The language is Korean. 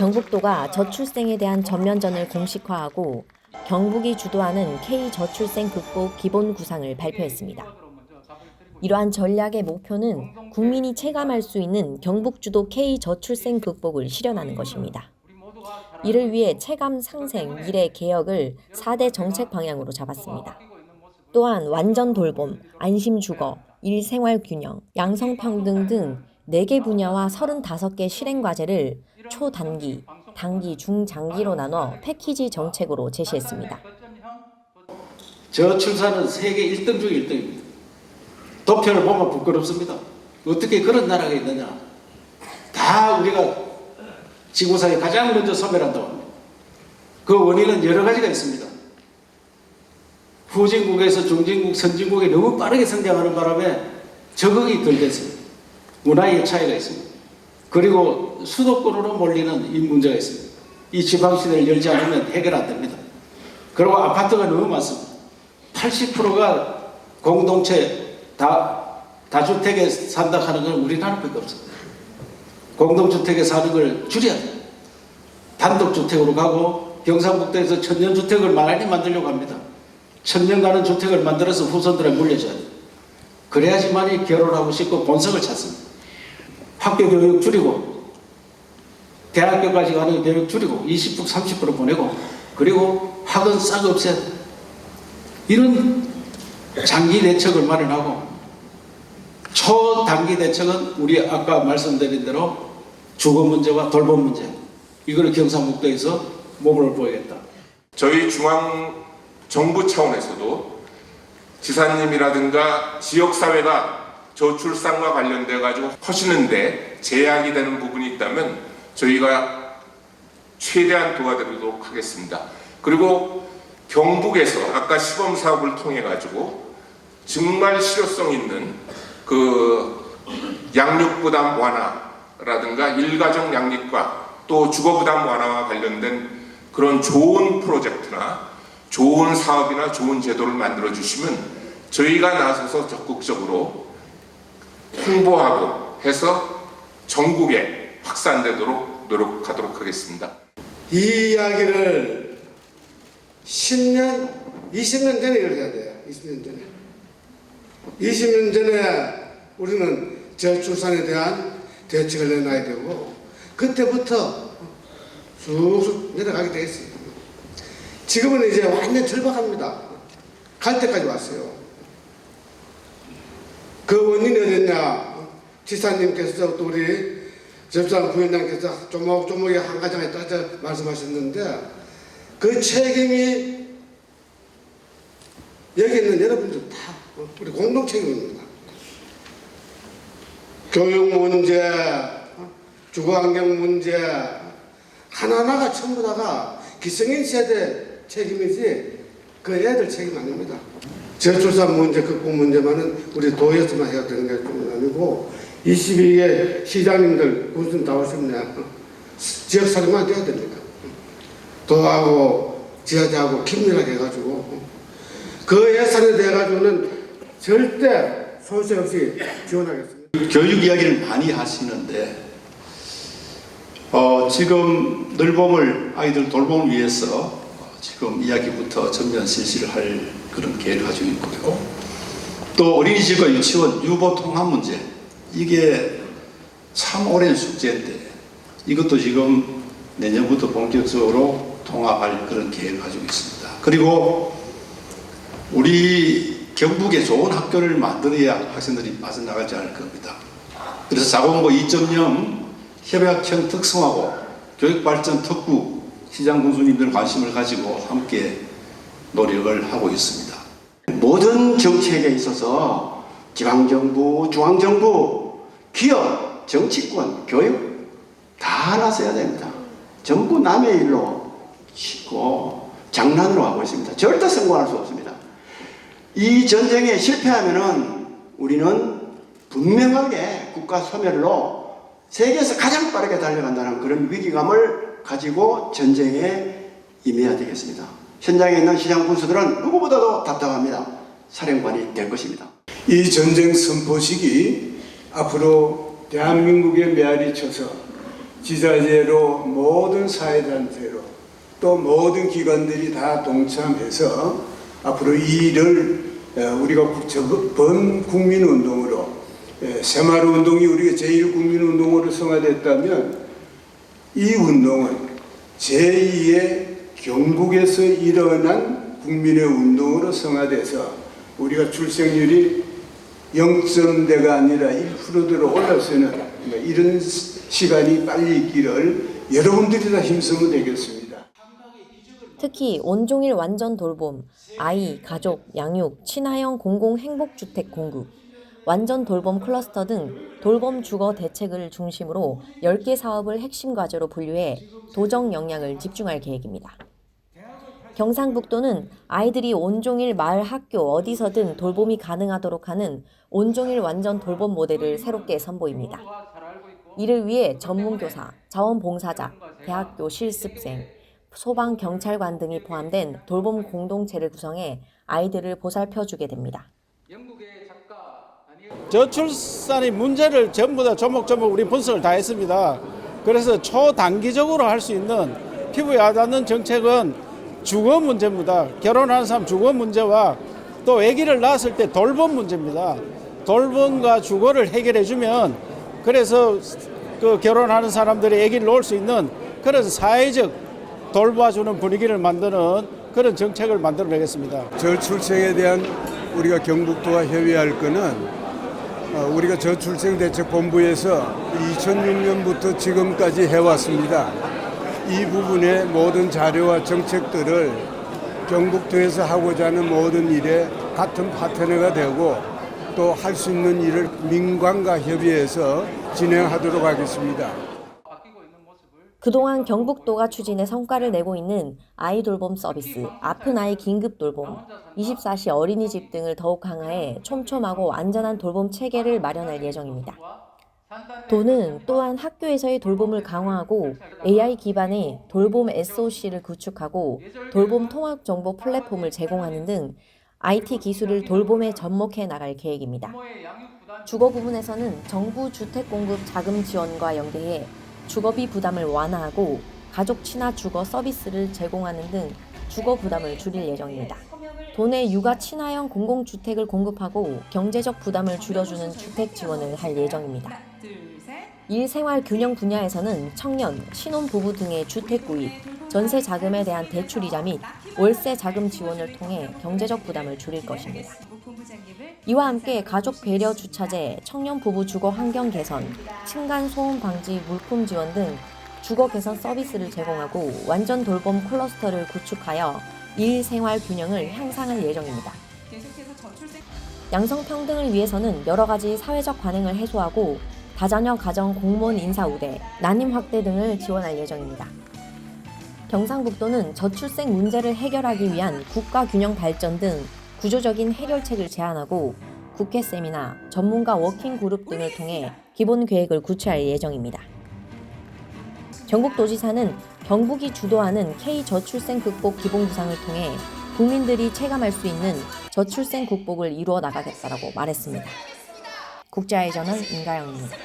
경북도가 저출생에 대한 전면전을 공식화하고 경북이 주도하는 K 저출생 극복 기본 구상을 발표했습니다. 이러한 전략의 목표는 국민이 체감할 수 있는 경북 주도 K 저출생 극복을 실현하는 것입니다. 이를 위해 체감 상생, 미래 개혁을 4대 정책 방향으로 잡았습니다. 또한 완전 돌봄, 안심 주거, 일생활 균형, 양성평등 등 4개 분야와 35개 실행 과제를 초단기, 단기, 중장기로 나눠 패키지 정책으로 제시했습니다. 저출산은 세계 1등 중 1등입니다. 도표를 보면 부끄럽습니다. 어떻게 그런 나라가 있느냐. 다 우리가 지구상에 가장 먼저 소멸한다고 합니다. 그 원인은 여러 가지가 있습니다. 후진국에서 중진국, 선진국에 너무 빠르게 성장하는 바람에 적응이 덜 됐습니다. 문화의 차이가 있습니다. 그리고 수도권으로 몰리는 이 문제가 있습니다. 이 지방시대를 열지 않으면 해결 안 됩니다. 그리고 아파트가 너무 많습니다. 80%가 공동체 다, 다주택에 산다 하는 건 우리나라밖에 없습니다. 공동주택에 사는 걸 줄여야 돼요. 단독주택으로 가고 경상북도에서 천년주택을 많이 만들려고 합니다. 천년 가는 주택을 만들어서 후손들에 물려줘야 돼요. 그래야지만이 결혼하고 싶고 본성을 찾습니다. 학교 교육 줄이고 대학교까지 가는 교육 줄이고 20% 30% 보내고 그리고 학원 싹 돼요. 이런 장기 대책을 마련하고 초단기 대책은 우리 아까 말씀드린 대로 주거 문제와 돌봄 문제 이거를 경상북도에서 몸을 보이겠다. 저희 중앙 정부 차원에서도 지사님이라든가 지역사회가 저출산과 관련돼 가지고 하시는데 제약이 되는 부분이 있다면 저희가 최대한 도와드리도록 하겠습니다. 그리고 경북에서 아까 시범 사업을 통해 가지고 정말 실효성 있는 그 양육 부담 완화라든가 일가정 양립과 또 주거 부담 완화와 관련된 그런 좋은 프로젝트나 좋은 사업이나 좋은 제도를 만들어 주시면 저희가 나서서 적극적으로 홍보하고 해서 전국에 확산되도록 노력하도록 하겠습니다. 이 이야기를 10년, 20년 전에 이래야 돼요. 20년 전에. 20년 전에 우리는 저출산에 대한 대책을 내놔야 되고 그때부터 쑥쑥 내려가게 돼 있어요. 지금은 이제 완전 절박합니다. 갈 때까지 왔어요. 그 원인이 어딨냐? 지사님께서 또 우리 접상 부위원장께서 조목조목에 한 가정에 따져 말씀하셨는데 그 책임이 여기 있는 여러분들 다 우리 공동 책임입니다. 교육 문제, 주거 환경 문제 하나하나가 전부 다가 기성인 세대 책임이지 그 애들 책임 아닙니다. 저출산 문제 극복 문제만은 우리 도에서만 해야 되는 게좀 아니고 22개 시장님들 무슨 다 오셨네. 지역 사령만 돼야 됩니다. 도하고 지하자하고 긴밀하게 해가지고 그 예산에 대해 가지고는 절대 손실 없이 지원하겠습니다. 교육 이야기를 많이 하시는데 어, 지금 늘봄을 아이들 돌봄을 위해서 어, 지금 이야기부터 전면 실시를 할 그런 계획을 가지고 있고요. 또 어린이집과 유치원 유보 통합 문제 이게 참 오랜 숙제인데 이것도 지금 내년부터 본격적으로 통합할 그런 계획을 가지고 있습니다. 그리고 우리 경북에 좋은 학교를 만들어야 학생들이 빠져나가지 않을 겁니다. 그래서 자본고 2.0 협약형 특성화고 교육발전 특구 시장 군수님들 관심을 가지고 함께 노력을 하고 있습니다. 모든 정책에 있어서 지방정부, 중앙정부, 기업, 정치권, 교육 다 나서야 됩니다. 전부 남의 일로 치고 장난으로 하고 있습니다. 절대 성공할 수 없습니다. 이 전쟁에 실패하면은 우리는 분명하게 국가 소멸로 세계에서 가장 빠르게 달려간다는 그런 위기감을 가지고 전쟁에 임해야 되겠습니다. 현장에 있는 시장 군수들은 누구보다도 답답합니다. 사령관이 될 것입니다. 이 전쟁 선포식이 앞으로 대한민국의 메아리 쳐서 지자체로 모든 사회단체로 또 모든 기관들이 다 동참해서 앞으로 이 일을 어, 우리가 번 국민운동으로 예, 새마을운동이 우리가 제1국민운동으로 성화됐다면 이 운동은 제2의 경북에서 일어난 국민의 운동으로 성화돼서 우리가 출생률이 0점대가 아니라 1%대로 올라서는 뭐 이런 시간이 빨리 있기를 여러분들이 다 힘쓰면 되겠습니다. 특히 온종일 완전 돌봄, 아이, 가족, 양육, 친화형 공공 행복주택 공급, 완전 돌봄 클러스터 등 돌봄 주거 대책을 중심으로 10개 사업을 핵심 과제로 분류해 도정 역량을 집중할 계획입니다. 경상북도는 아이들이 온종일 마을 학교 어디서든 돌봄이 가능하도록 하는 온종일 완전 돌봄 모델을 새롭게 선보입니다. 이를 위해 전문교사, 자원봉사자, 대학교 실습생, 소방 경찰관 등이 포함된 돌봄 공동체를 구성해 아이들을 보살펴 주게 됩니다. 저출산의 문제를 전부 다 조목조목 우리 분석을 다 했습니다. 그래서 초단기적으로 할 수 있는 피부에 와닿는 정책은 주거 문제입니다. 결혼하는 사람 주거 문제와 또 아기를 낳았을 때 돌봄 문제입니다. 돌봄과 주거를 해결해 주면 그래서 그 결혼하는 사람들이 아기를 놓을 수 있는 그런 사회적 돌봐주는 분위기를 만드는 그런 정책을 만들어내겠습니다. 저출생에 대한 우리가 경북도와 협의할 거는 어, 우리가 저출생 대책 본부에서 2006년부터 지금까지 해왔습니다. 이 부분의 모든 자료와 정책들을 경북도에서 하고자 하는 모든 일에 같은 파트너가 되고 또 할 수 있는 일을 민관과 협의해서 진행하도록 하겠습니다. 그동안 경북도가 추진해 성과를 내고 있는 아이 돌봄 서비스, 아픈 아이 긴급 돌봄, 24시 어린이집 등을 더욱 강화해 촘촘하고 안전한 돌봄 체계를 마련할 예정입니다. 도는 또한 학교에서의 돌봄을 강화하고 AI 기반의 돌봄 SOC를 구축하고 돌봄 통합 정보 플랫폼을 제공하는 등 IT 기술을 돌봄에 접목해 나갈 계획입니다. 주거 부분에서는 정부 주택 공급 자금 지원과 연계해 주거비 부담을 완화하고 가족 친화 주거 서비스를 제공하는 등 주거 부담을 줄일 예정입니다. 도내 육아 친화형 공공주택을 공급하고 경제적 부담을 줄여주는 주택 지원을 할 예정입니다. 일생활 균형 분야에서는 청년, 신혼부부 등의 주택 구입, 전세 자금에 대한 대출 이자 및 월세 자금 지원을 통해 경제적 부담을 줄일 것입니다. 이와 함께 가족 배려 주차제, 청년 부부 주거 환경 개선, 층간 소음 방지 물품 지원 등 주거 개선 서비스를 제공하고 완전 돌봄 클러스터를 구축하여 일 생활 균형을 향상할 예정입니다. 양성 평등을 위해서는 여러 가지 사회적 관행을 해소하고 다자녀 가정 공무원 인사 우대, 난임 확대 등을 지원할 예정입니다. 경상북도는 저출생 문제를 해결하기 위한 국가 균형 발전 등 구조적인 해결책을 제안하고 국회 세미나, 전문가 워킹 그룹 등을 통해 기본 계획을 구체할 예정입니다. 경북도지사는 경북이 주도하는 K 저출생 극복 기본 구상을 통해 국민들이 체감할 수 있는 저출생 극복을 이루어 나가겠다라고 말했습니다. 국제아이저널 임가영입니다.